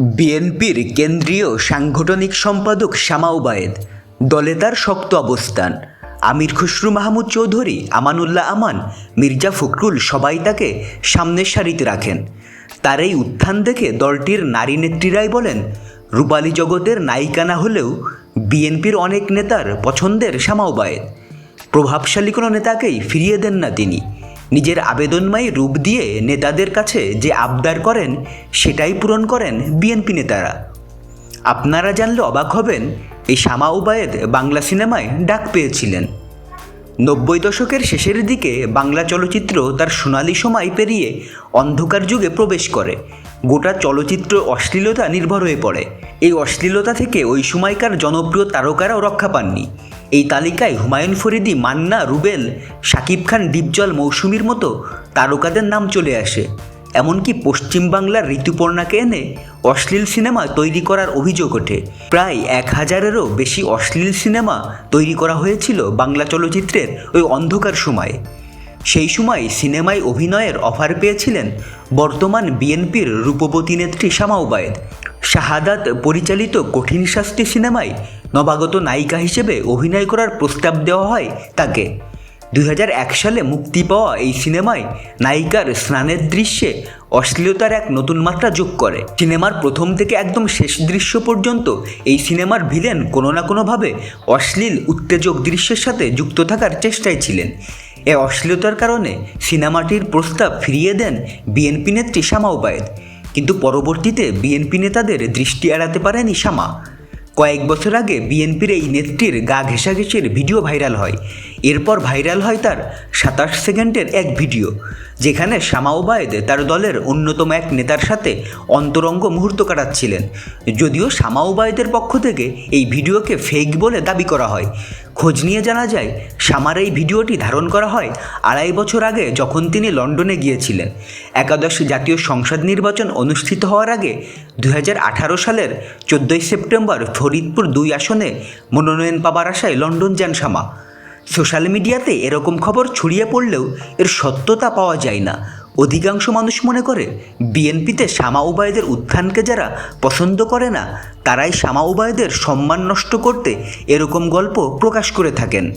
বিএনপির কেন্দ্রীয় সাংগঠনিক সম্পাদক শামা ওবায়েদ, দলে তার শক্ত অবস্থান। আমির খুসরু মাহমুদ চৌধুরী, আমানুল্লাহ আমান, মির্জা ফখরুল সবাই তাকে সামনের সারিতে রাখেন। তার এই উত্থান দেখে দলটির নারী নেত্রীরাই বলেন, রূপালী জগতের নায়িকা না হলেও বিএনপির অনেক নেতার পছন্দের শামা ওবায়েদ। প্রভাবশালী কোনো নেতাকেই ফিরিয়ে দেন না তিনি। নিজের আবেদনময়ী রূপ দিয়ে নেতাদের কাছে যে আবদার করেন, সেটাই পূরণ করেন বিএনপি নেতারা। আপনারা জানলে অবাক হবেন, এই শামা উবায়েদ বাংলা সিনেমায় ডাক পেয়েছিলেন। নব্বই দশকের শেষের দিকে বাংলা চলচ্চিত্র তার সোনালি সময় পেরিয়ে অন্ধকার যুগে প্রবেশ করে। গোটা চলচ্চিত্র অশ্লীলতা নির্ভর হয়ে পড়ে। এই অশ্লীলতা থেকে ওই সময়কার জনপ্রিয় তারকারাও রক্ষা পাননি। এই তালিকায় হুমায়ুন ফরিদি, মান্না, রুবেল, শাকিব খান, ডিপজল, মৌসুমীর মতো তারকাদের নাম চলে আসে। এমনকি পশ্চিমবাংলার ঋতুপর্ণাকে এনে অশ্লীল সিনেমা তৈরি করার অভিযোগ ওঠে। প্রায় এক হাজারেরও বেশি অশ্লীল সিনেমা তৈরি করা হয়েছিল বাংলা চলচ্চিত্রের ওই অন্ধকার সময়ে। সেই সময় সিনেমায় অভিনয়ের অফার পেয়েছিলেন বর্তমান বিএনপির রূপবতী নেত্রী শামা শাহাদাত পরিচালিত কঠিন শাস্তি সিনেমায় নবাগত নায়িকা হিসেবে অভিনয় করার প্রস্তাব দেওয়া হয় তাকে। দুই হাজার এক সালে মুক্তি পাওয়া এই সিনেমায় নায়িকার স্নানের দৃশ্যে অশ্লীলতার এক নতুন মাত্রা যোগ করে। সিনেমার প্রথম থেকে একদম শেষ দৃশ্য পর্যন্ত এই সিনেমার ভিলেন কোনো না কোনোভাবে অশ্লীল, উত্তেজক দৃশ্যের সাথে যুক্ত থাকার চেষ্টায় ছিলেন। এ অশ্লীলতার কারণে সিনেমাটির প্রস্তাব ফিরিয়ে দেন বিএনপি নেত্রী শামা উবায়েদ কিন্তু পরবর্তীতে বিএনপি নেতাদের দৃষ্টি এড়াতে পারেন শামা কয়েক বছর আগে বিএনপির এই নেত্রীর গা ঘেঁষাঘেঁষির ভিডিও ভাইরাল হয়। এরপর ভাইরাল হয় তার সাতাশ সেকেন্ডের এক ভিডিও, যেখানে শামা তার দলের অন্যতম এক নেতার সাথে অন্তরঙ্গ মুহূর্ত কাটাচ্ছিলেন। যদিও শামা ওবায়েদের পক্ষ থেকে এই ভিডিওকে ফেক বলে দাবি করা হয়। খোঁজ নিয়ে জানা যায়, শামার এই ভিডিওটি ধারণ করা হয় আড়াই বছর আগে যখন তিনি লন্ডনে গিয়েছিলেন। একাদশ জাতীয় সংসদ নির্বাচন অনুষ্ঠিত হওয়ার আগে দু হাজার আঠারো সালের চোদ্দোই সেপ্টেম্বর ফরিদপুর দুই আসনে মনোনয়ন পাবার আশায় লন্ডন যান শামা। সোশ্যাল মিডিয়াতে এরকম খবর ছড়িয়ে পড়লেও এর সত্যতা পাওয়া যায় না। অধিকাংশ মানুষ মনে করে, বিএনপিতে শামা উবায়দের উত্থানকে যারা পছন্দ করে না, তারাই শামা উবায়দের সম্মান নষ্ট করতে এরকম গল্প প্রকাশ করে থাকেন।